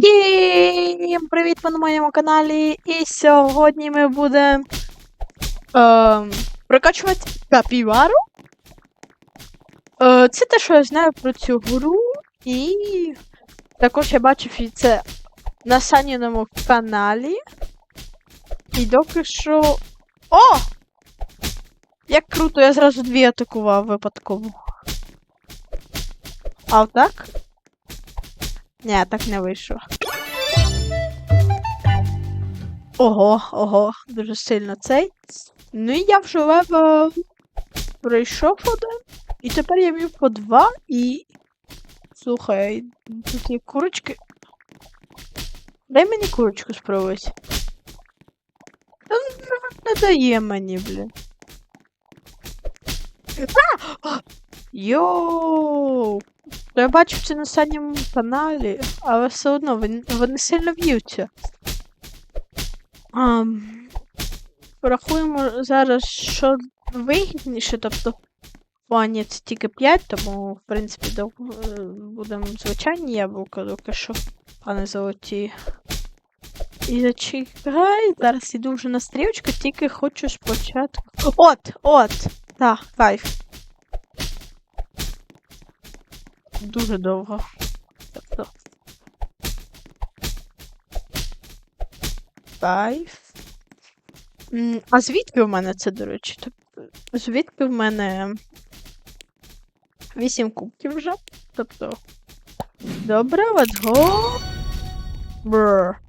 Всім привіт ви на моєму каналі. І сьогодні ми будемо ем, прокачувати капівару. Е, це те, що я знаю про цю гру. І також я бачив і це на Саніному каналі. І доки що. О! Як круто, я зразу дві атакував випадково. А отак? Ні, так не вийшло. Ого, ого, дуже сильно цей. Ну і я вже левел пройшов один. І тепер я б'ю по два і. Слухай, тут є курочки. Дай мені курочку спробувати. Не дає мені, блін. Йоу! Я бачив це на останньому каналі, але все одно вони, вони сильно б'ються. Порахуємо зараз, що вигідніше, тобто плані це тільки 5, тому, в принципі, дов- е, будемо звичайні яблука, доки що, а не золоті. І зачекай, зараз іду вже на стрілочку, тільки хочу спочатку. От, от! Так, кайф. Дуже довго. Тобто. Кайф. А звідки в мене це, до речі? Тобто, звідки в мене 8 кубків вже? Тобто. Добре, let's go. Бррр.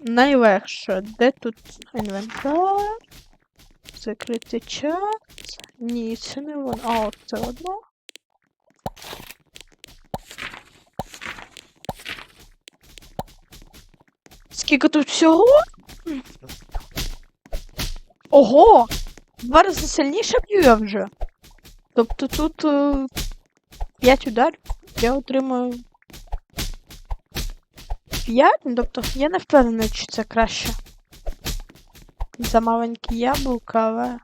Найлегше. Де тут інвентар? Закрити чат. Ні, це не воно. А, це одно. Скільки тут всього? Ого! Два рази сильніше б'ю я вже. Тобто тут е, 5 ударів. Я отримую 5, ну тобто я не впевнений, чи це краще. За маленькі яблука, але.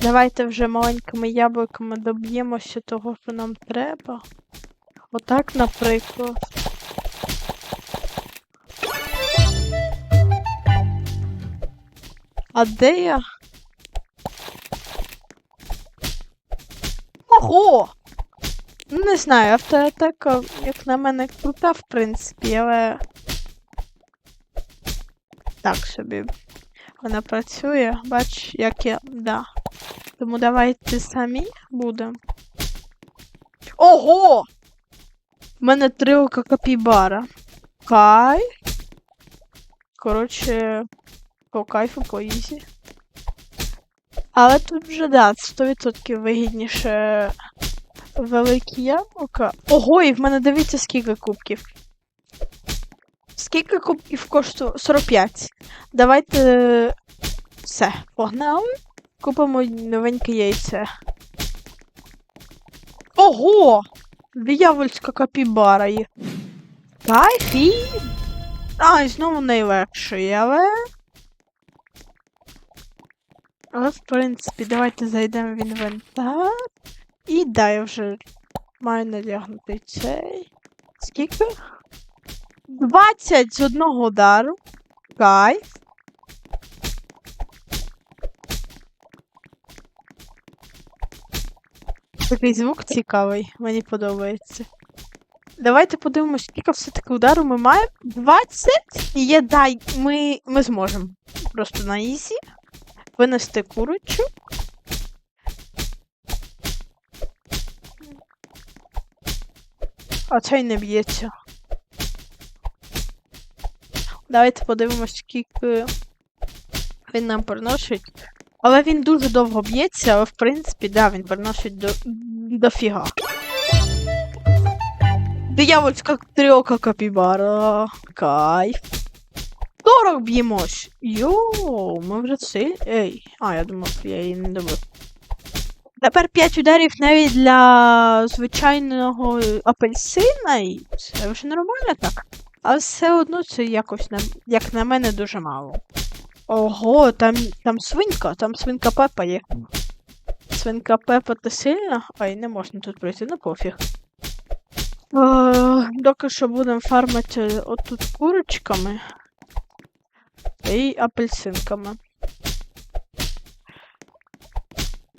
Давайте вже маленькими яблуками доб'ємося того, що нам треба. Отак, наприклад. А де я? Ого! Не знаю, автоатака, як на мене, крута, в принципі, але. Так собі. Вона працює, бач, як я. Да. Тому давайте самі будемо. Ого! У мене три ока капібара. Кай. Коротше, по кайфу, по ізі. Але тут вже, да, 100% вигідніше великі яблука. Ого, і в мене дивіться скільки кубків. Скільки кубків коштує? 45. Давайте. Все, погнали. Купимо новеньке яйце. Ого! Диявольська капібара є. Кайф. А, і знову найлегший, але. Але, в принципі, давайте зайдемо в інвентар. І да, я вже маю надягнути цей. Скільки? 20 з одного удару. Кайф. Такий звук цікавий, мені подобається. Давайте подивимось, скільки все-таки удару ми маємо. 20! І є дай, ми, ми зможемо. Просто на ізі. Винести курочу. А цей не б'ється. Давайте подивимось, скільки він нам приносить. Але він дуже довго б'ється, але в принципі, да, він приносить до, дофіга. Диявольська трьока капібара. Кайф. 40 б'ємось. Йоу, ми вже силь. Ей. А, я думав, я її не добив. Тепер 5 ударів навіть для звичайного апельсина, і це вже нормально так. Але все одно це якось, на, як на мене, дуже мало. Ого, там, там свинка, там свинка Пепа є. Свинка Пепа ти сильна? Ай, не можна тут пройти, ну пофіг. Е, доки що будемо фармити отут курочками і апельсинками.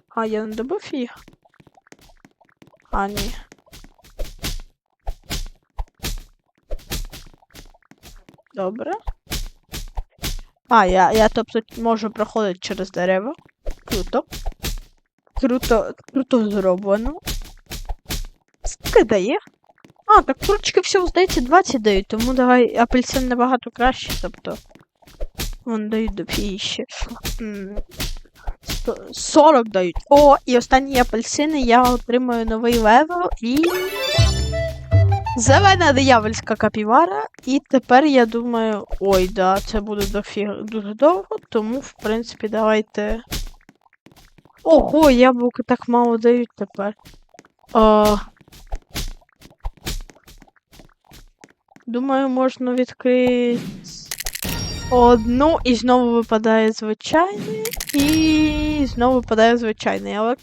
А, я не добив їх? А, ні. Добре. А, я, я тобто можу проходити через дерева. Круто. Круто, круто зроблено. Скільки дає? А, так курочки всього, здається, 20 дають, тому давай апельсин набагато краще, тобто. Вон дають до ще. 40 дають. О, і останні апельсини я отримаю новий левел і. Зелена диявольська капівара. І тепер я думаю. Ой, да, це буде дофіг... дуже довго, тому, в принципі, давайте. Ого, яблука так мало дають тепер. А... Думаю, можна відкрити одну і знову випадає звичайний. І знову випадає звичайний, але.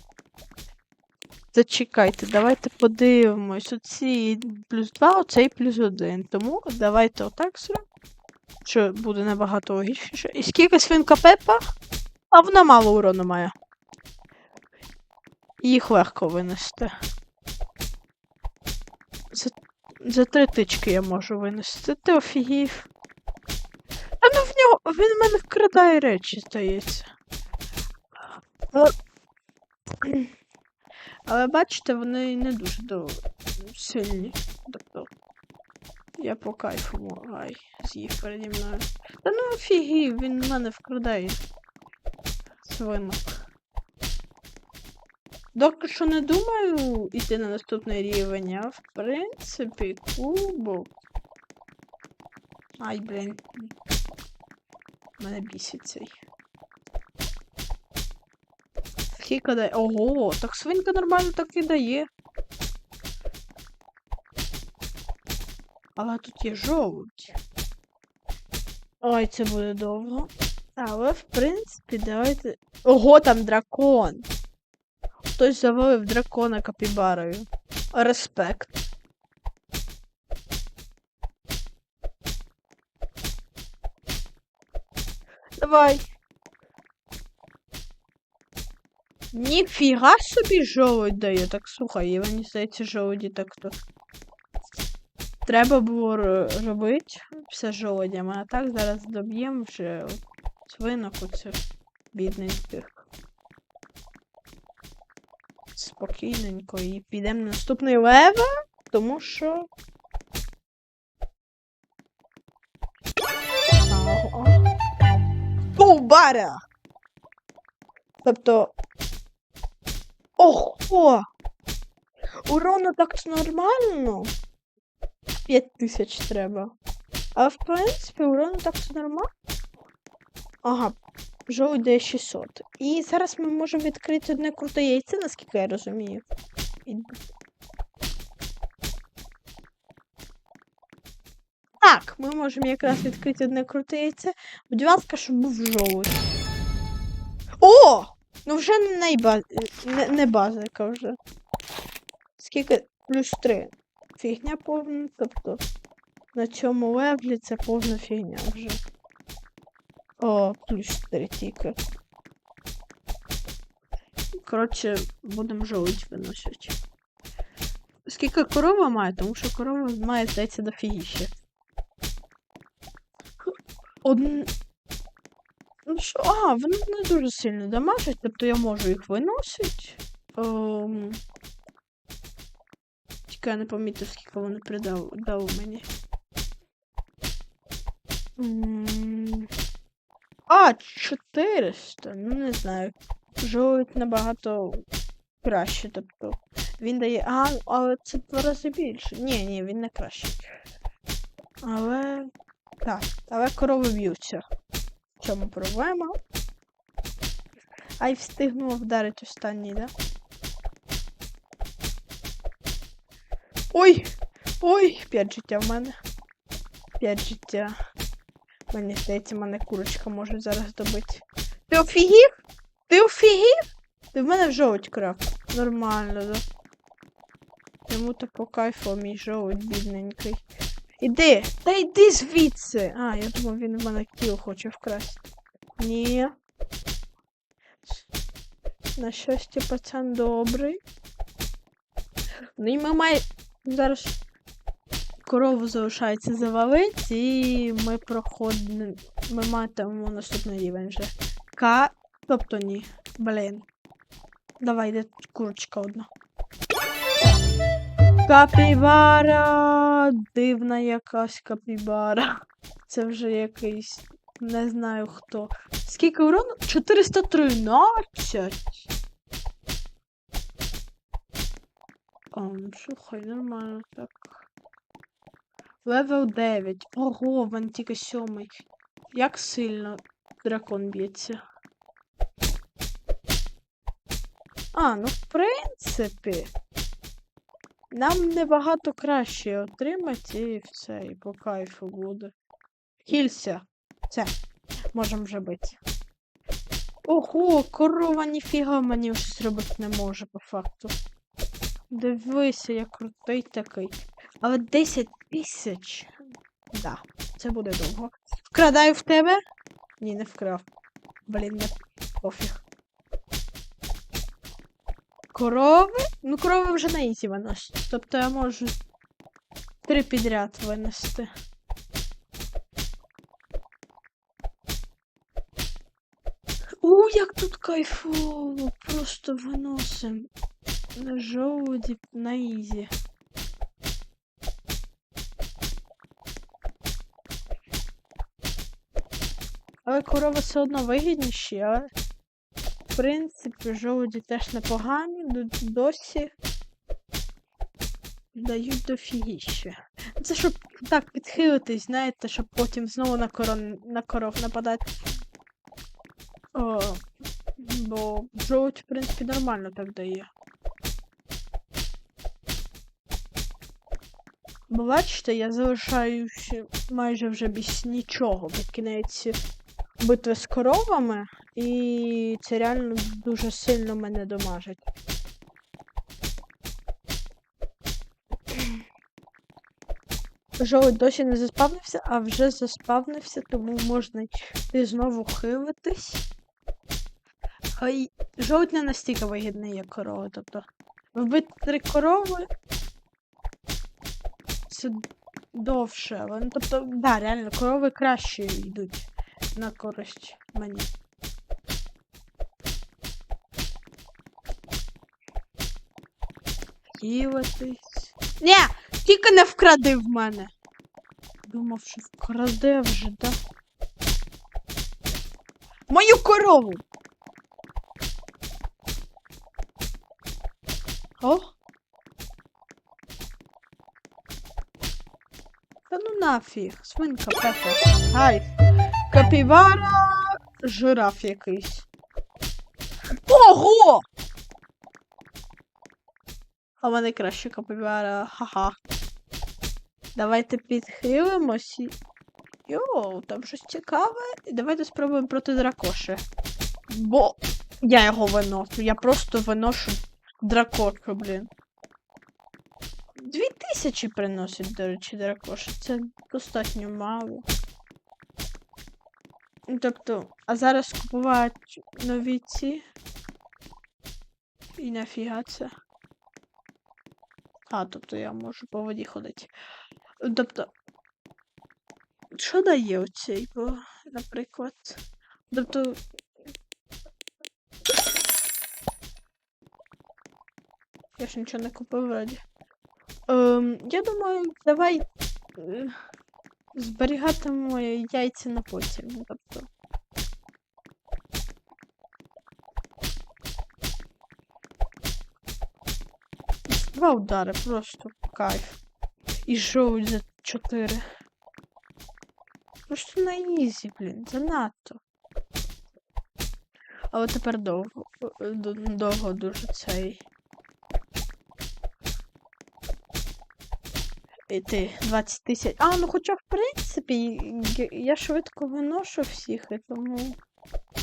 Зачекайте, давайте подивимось. Оці плюс 2, оцей плюс 1. Тому давайте отак зробимо. Що буде набагато логічніше. І скільки свинка Пепа? А вона мало урону має. Їх легко винести. За, за три тички я можу винести. Ти офігів. Ну в нього. Він в мене вкрадає речі, здається. Але... Але бачите, вони не дуже до... сильні. Тобто. Я по кайфу ай, з'їв переді мною. Та ну офігів, він в мене вкрадає. Свинок. Доки що не думаю йти на наступний рівень, а в принципі, кубок. Ай, блін. Мене бісить цей. Скільки дає? Ого, так свинка нормально так і дає. Але тут є жовть. Ой, це буде довго. Але, в принципі, давайте. Ого, там дракон. Хтось завалив дракона капібарою. Респект. Давай. Ніфіга собі жолудь дає. Так слухай, мені здається, жолуді так то. Треба було ро- робити все жолудями, а так зараз доб'ємо вже свинок оцих бідненьких. Спокійненько і підемо на наступний левел, тому що. Ковбара! Тобто. Ого! Урону так нормально. 5000 треба. А в принципі, урону так нормально. Ага, жовтий дає 600. І зараз ми можемо відкрити одне круте яйце, наскільки я розумію. Так, ми можемо якраз відкрити одне круте яйце. Будь ласка, щоб був жовтий. О! Ну вже не найба... не, не базика вже. Скільки? Плюс 3. Фігня повна, тобто на цьому левлі це повна фігня вже. О, плюс 3 тільки. Коротше, будемо жовть виносити. Скільки корова має, тому що корова має, здається, дофігіще. Один. Ну що, а, вони не дуже сильно дамажать, тобто я можу їх виносити. Ем... Тільки я не помітив, скільки вони придав дали мені. А, 400. Ну не знаю. Жовть набагато краще, тобто. Він дає. А, але це два рази більше. Ні, ні, він не кращий. Але. Так, але корови б'ються. В чому проблема? Ай, встигнула вдарити останній, да? Ой! Ой! П'ять життя в мене. П'ять життя. Мені здається, мене курочка може зараз добити. Ти офігів? Ти офігів? Ти в мене жовть крав. Нормально, да? Йому то по кайфу мій жовть бідненький. Іди! Та йди звідси! А, я думав, він в мене кіл хоче вкрасти. Ні. На щастя, пацан добрий. Ну і ми має... Зараз корову залишається завалити, і ми проходимо. Ми матимемо наступний рівень вже. К. Тобто ні. Блін. Давай, йде курочка одна. Капібара! Дивна якась капібара. Це вже якийсь. Не знаю хто. Скільки урону? 413. А, ну слухай, нормально так. Левел 9. Ого, в мене тільки сьомий. Як сильно дракон б'ється? А, ну в принципі. Нам небагато краще отримати і все, і по кайфу буде. Хілься. Це. Можемо вже бити. Ого, корова ніфіга мені вже зробити не може, по факту. Дивися, я крутий такий. Але 10 тисяч. Да, це буде довго. Вкрадаю в тебе? Ні, не вкрав. Блін, не пофіг. Корови? Ну, корови вже на ізі виносять. Тобто я можу три підряд винести. У, як тут кайфово! Просто виносим. На жовті на ізі. Але корови все одно вигідніші, але в принципі жовті теж непогані, досі дають дофігіще. Це щоб так підхилитись, знаєте, щоб потім знову на, корон... на коров нападати. О, бо жовть, в принципі, нормально так дає. Бо бачите, я залишаюся майже вже без нічого під кінець битви з коровами, і це реально дуже сильно мене домажить. Жовт досі не заспавнився, а вже заспавнився, тому можна йти знову хилитись. А й жовт не настільки вигідний, як корова. Тобто вбити три корови. Це довше. Ну, тобто, да, реально, корови краще йдуть на користь мені. Хілитись. Ні! Тільки не вкради в мене. Думав, що вкраде вже, да? Мою корову! О! Та ну нафіг, свинка Пепа. Гай. Капівара, жираф якийсь. Ого! А в мене краще капівара, ха-ха. Давайте підхилимось і. Йоу, там щось цікаве. І давайте спробуємо проти дракоши. Бо я його виношу. Я просто виношу дракошу, блін. Дві тисячі приносить, до речі, дракоша. Це достатньо мало. Ну, Тобто, а зараз купувати нові ці. І нафіга це. А, тобто я можу по воді ходити. Тобто. Що дає оцей, бо, наприклад? Тобто. Я ж нічого не купив вроді. Ем, я думаю, давай зберігатимемо яйця на потім. Тобто. Два удари, просто кайф. І жовть за 4. Просто на ізі, блін, занадто. Але тепер довго. Довго дуже цей. іти 20 тисяч. А, ну хоча, в принципі, я швидко виношу всіх, і тому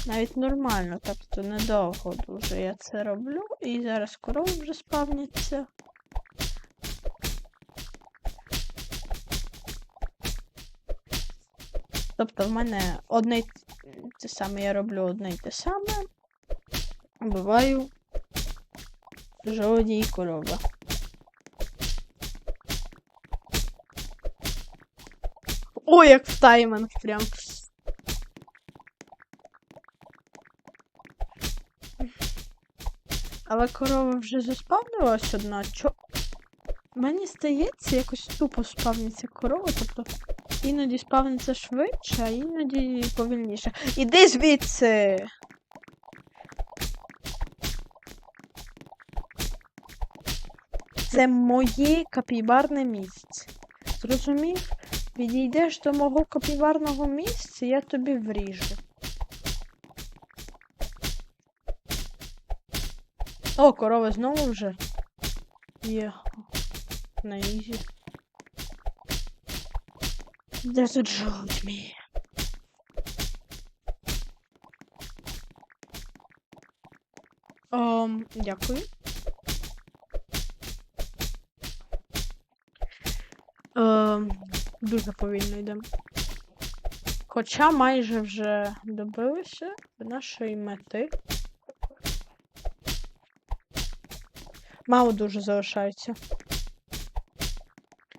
навіть нормально. Тобто недовго дуже я це роблю. І зараз корова вже спавниться. Тобто в мене одне й те саме я роблю одне й те саме. Буваю жодній корови. Ой, як в тайминг прям. Але корова вже заспавнилась одна. Чо? Мені здається, якось тупо спавниться корова, тобто іноді спавниться швидше, а іноді повільніше. Іди звідси! Це моє капібарне місце. Зрозумів? Відійдеш до мого капібарного місця, я тобі вріжу. О, корова знову вже є на ізі. Де тут жовт мій? Ем, дякую. Дуже повільно йдемо. Хоча майже вже добилися до нашої мети. Мало дуже залишається.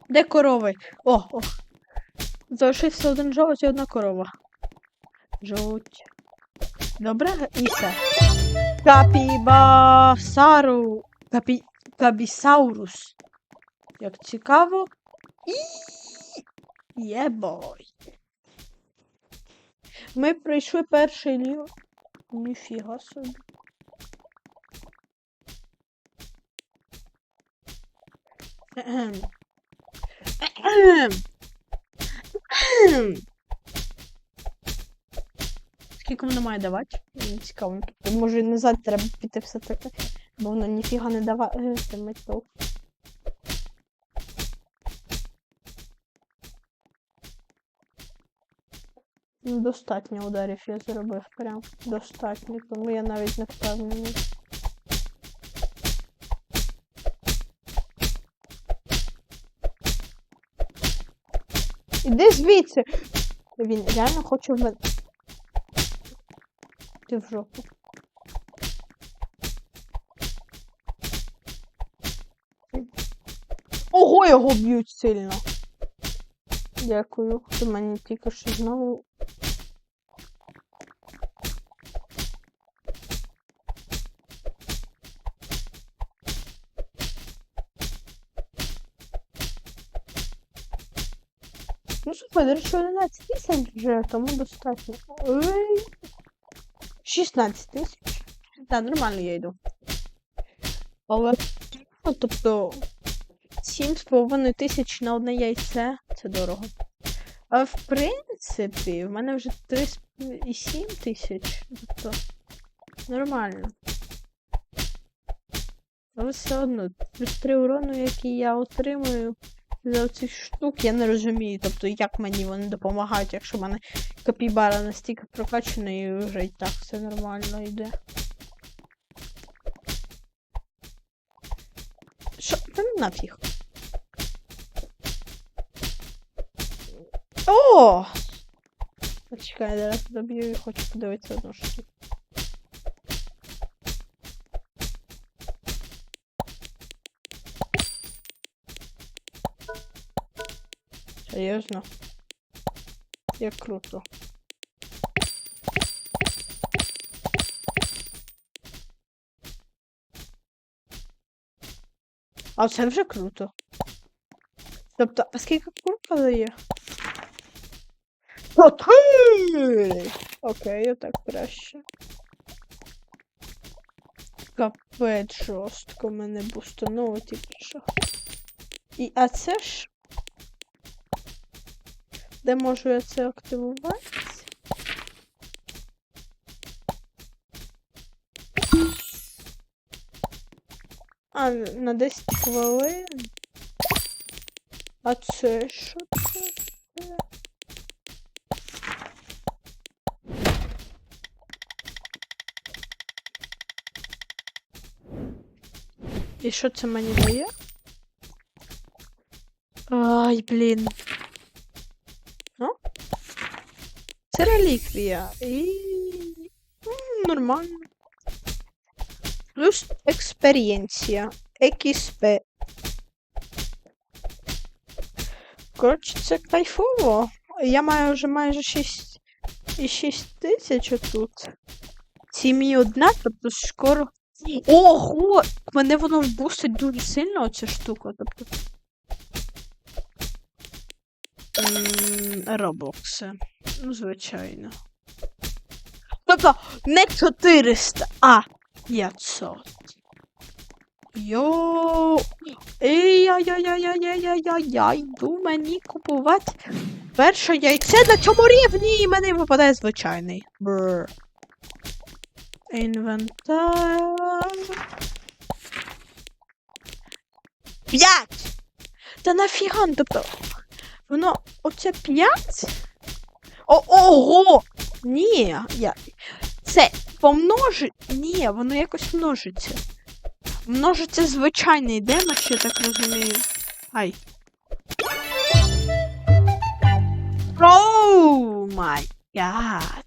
Де корови? О, о. Залишився один жовть і одна корова. Жовть. Добре, і все. Капібасару. Капі... Кабісаурус. Як цікаво. І. Єбой. Ми пройшли перший ліво. Ніфіга собі. Скільки воно має давати? Мені цікаво. Може назад треба піти все-таки, бо воно ніфіга не даває. метал. Достатньо ударів я зробив прям. Достатньо, тому я навіть не впевнений. Іди звідси! Він реально хоче в мене. Ти в жопу. Ого, його б'ють сильно. Дякую. Ти мені тільки що знову. Слухай, до речі, 11 тисяч вже, тому достатньо. Ой. 16 тисяч. Так, нормально я йду. Але, ну, тобто, 7,5 тисяч на одне яйце це дорого. А в принципі, в мене вже 3,7 тисяч. Тобто, нормально. Але все одно, плюс 3 урону, які я отримую за цих штук, я не розумію. Тобто, як мені вони допомагають, якщо в мене капібара настільки прокачана і вже і так все нормально йде. Що? Та ну нафіг. О! Почекай, зараз доб'ю і хочу подивитися одну штуку. Серйозно? Як круто. А це вже круто. Тобто, а скільки курка дає? Окей, отак краще. Капець жорстко мене бустануло тільки що. І, а це ж де можу я це активувати? А, на 10 хвилин. А це що це? І що це мені дає? Ай, блін. Реліквія. І... м, Нормально. Плюс експерієнція. Екіспе. Коротше, це кайфово. Я маю вже майже 6 і 6 тисяч отут. Сім'ї одна, тобто скоро. Ого! Мене воно бустить дуже сильно, оця штука. Тобто. Роблокси. Ну, звичайно. Тобто не 400, а 500. Йоу. Ей-яй-яй-яй-яй-яй-яй-яй. Йду мені купувати перше яйце на цьому рівні і мене випадає звичайний. Бррр. Інвентар. П'ять! Та нафіга, ну, тобто. Воно оце п'ять? О, ого! Ні, я. Це помножить. Ні, воно якось множиться. Множиться звичайний демедж, я так розумію. Ай. Оу май гад.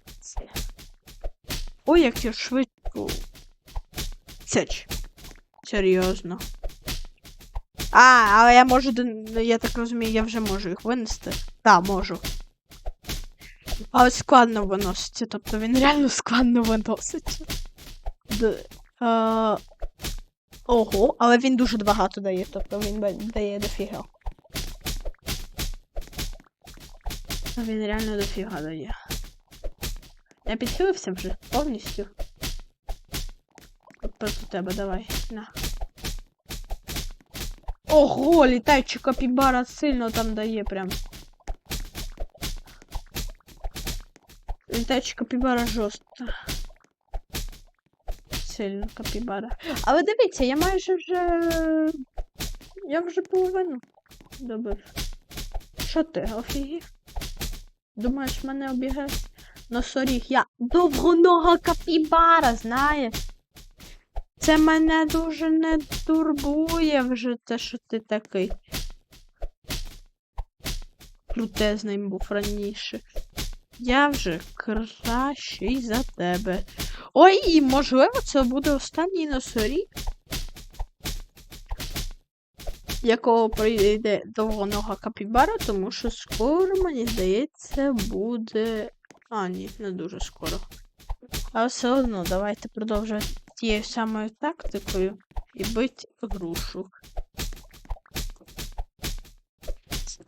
Ой, як я швидко. Сеч. Серйозно. А, але я можу, я так розумію, я вже можу їх винести. Так, можу. Але складно виноситься, тобто він реально складно виноситься. Д... Е... Ого, але він дуже багато дає, тобто він дає дофіга. Він реально дофіга дає. Я підхилився вже повністю. От проти тебе, давай. На. Ого, літаюча капібара сильно там дає прям. Літаюча капібара жорстка. Сильно капібара. Але дивіться, я майже вже. Я вже половину добив. Що ти, офігів? Думаєш, мене обігаєш? Носоріг, я довгонога капібара, знаєш? Це мене дуже не турбує вже те, що ти такий. Крутезний був раніше. Я вже кращий за тебе. Ой, і можливо, це буде останній носоріг. Якого прийде довгонога капібара, тому що скоро, мені здається, буде. А, ні, не дуже скоро. Але все одно, давайте продовжувати тією самою тактикою і бить грушу.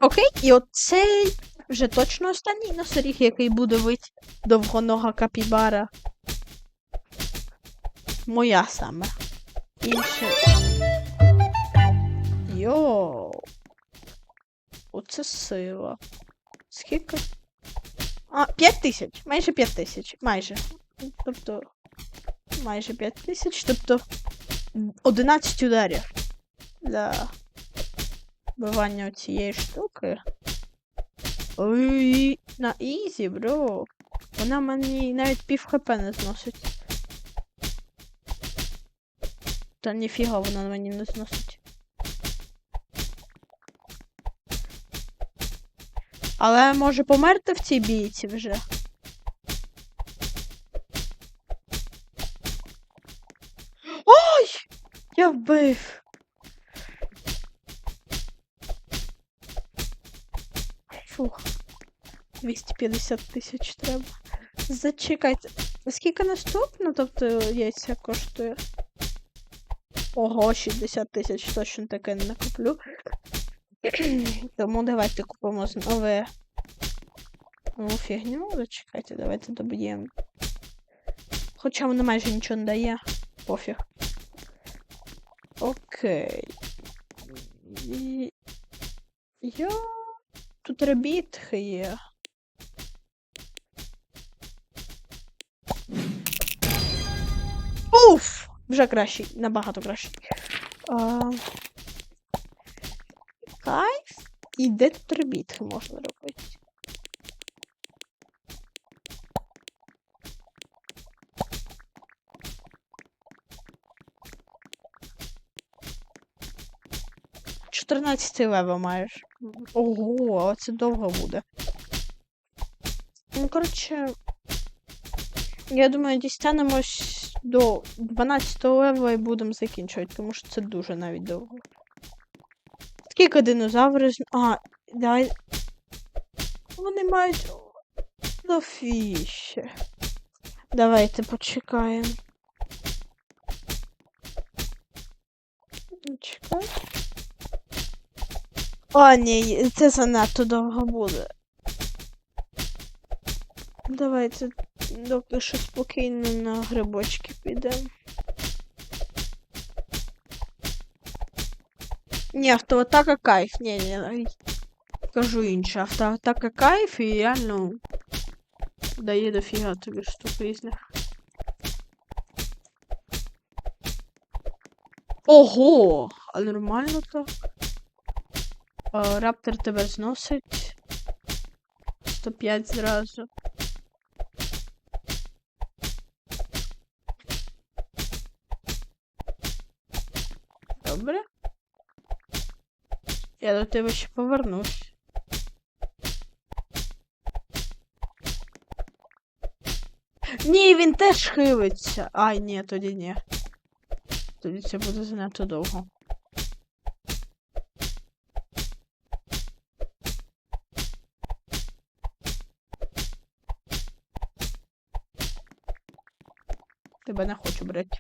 Окей, і от цей вже точно останній носоріг, який буде бить довгонога капібара. Моя саме. Інше. Йоу. Оце сила. Скільки? А, 5 тисяч. Майже 5 тисяч. Майже. Тобто. Майже 5 тисяч. Тобто. 11 ударів. Для вбивання цієї штуки. Ой, на ізі, бро. Вона мені навіть пів хп не зносить. Та ніфіга вона мені не зносить. Але може померти в цій бійці вже. Я вбив. Фух. 250 тисяч треба. Зачекайте. Скільки наступно, тобто яйця коштує? Ого, 60 тисяч точно таке не накоплю. Тому давайте купимо нове нову фігню. Зачекайте, давайте доб'ємо. Хоча воно майже нічого не дає. Пофіг. Окей. І... Я... Тут ребітки є. Уф! Вже кращий, набагато кращий. А... Кайф. І де тут ребітки можна робити? Чотирнадцятий левел маєш. Ого, це довго буде. Ну, коротше, Я думаю, дістанемось до 12 левела і будемо закінчувати, тому що це дуже навіть довго. Скільки динозаври з. А, дай. Вони мають. Дофіще. Давайте почекаємо. Чекай. О, ні, це занадто довго буде. Давайте доки що спокійно на грибочки підемо. Ні, автоатака кайф. Ні, ні. Кажу інше. Автоатака кайф і реально дає дофіга тобі штук різних. Ого! А нормально так. А, раптор тебе зносить. 105 зразу. Добре. Я до тебе ще повернусь. Ні, він теж хилиться. Ай, ні, тоді ні. Тоді це буде занадто довго. Тебе не хочу брати.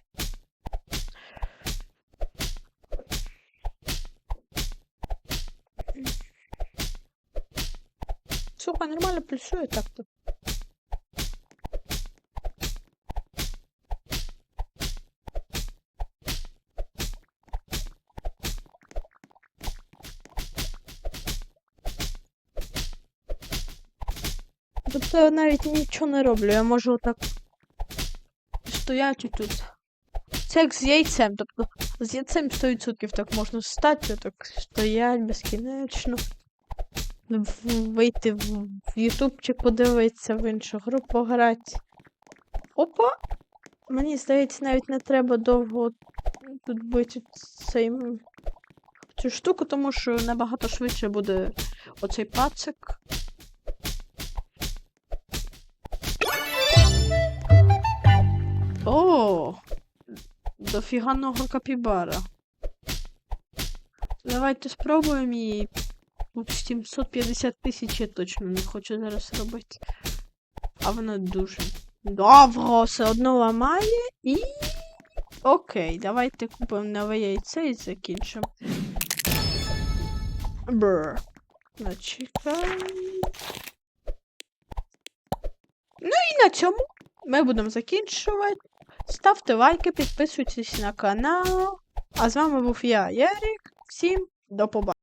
Сука, нормально плюсує так-то. Тобто я навіть нічого не роблю, я можу отак стояти тут. Це як з яйцем, тобто з яйцем 100% так можна стати, так стоять безкінечно. Вийти в, ютубчик подивитися, в іншу гру пограти. Опа! Мені здається, навіть не треба довго тут бити цей, цю штуку, тому що набагато швидше буде оцей пацик. Дофіганого капібара. Давайте спробуємо її. От 750 тисяч я точно не хочу зараз робити. А вона дуже довго все одно ламає і. Окей, давайте купимо нове яйце і закінчимо. Бррр. Начекай. Ну і на цьому ми будемо закінчувати. Ставте лайки, підписуйтесь на канал. А з вами був я, Ярік. Всім до побачення.